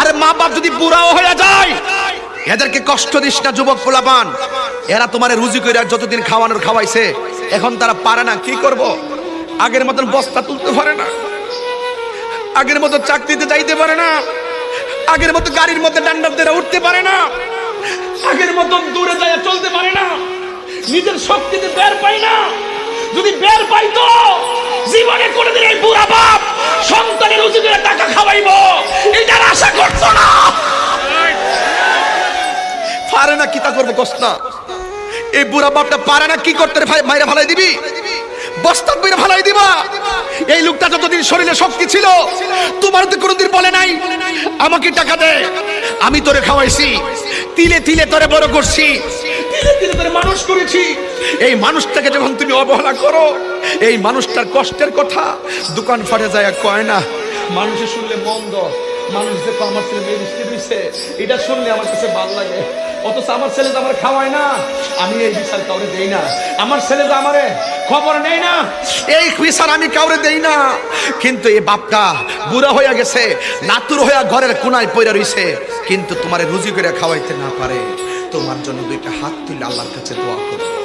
আরে মা বাপ যদি বুড়াও হয়ে যায়, এদেরকে কষ্ট দিস না, যুবক পোলাপান। এরা তোমার রুজি করে যতদিন খাওয়ানোর খাওয়াইছে, এখন তারা পারে না, কি করব? আগের মতন বস্তা তুলতে পারে না, আগের মতো চাকরিতে যাইতে পারে না, আগের মতো গাড়ির মধ্যে ডান্ডার দিয়ে উঠতে পারে না, আগের মতো দূরে যায় চলতে পারে না, নিজের শক্তিতে বের পাই না। যদি বের পাইতো, জীবনে পারে না, কি তা করব, কষ্ট না। এই বুড়া বাপটা পারে না, কি করতে ভাই, মাইরা ভালাই দিবি? বস্তা মেরে ভালাই দিবা। এই লোকটা যতদিন শরীরে শক্তি ছিল, তোমার তো কোনোদিন বলে নাই, আমাকে টাকা দে, আমি তোরে খাওয়াইছি, তিলে তিলে তোরে বড় করছি মানুষ করেছি। এই মানুষটাকে যখন তুমি অবহেলা করো, এই মানুষটার কষ্টের কথা দোকান ফাটে যায় কয় না, মানুষে শুনলে মন্দ। মানুষ দেখো আমার ছেলে মেয়ে মিষ্টি দিচ্ছে এটা শুনলে আমার কাছে ভালো লাগে। অথচ আমার ছেলে তো আমার খাওয়ায় না। আমি এই বিচার কাউরে দেই না। আমার ছেলে তো আমারে খবর নেই না। এই বিচার আমি কাউরে দেই না। কিন্তু এই বাপটা বুড়া হইয়া গেছে, নাতুর হইয়া ঘরের কোনায় পড়ে রইছে। কিন্তু তোমারে রুজি করে খাওয়াইতে না পারে। তোমার জন্য দুইটা হাত তুলে আল্লাহর কাছে দোয়া করো।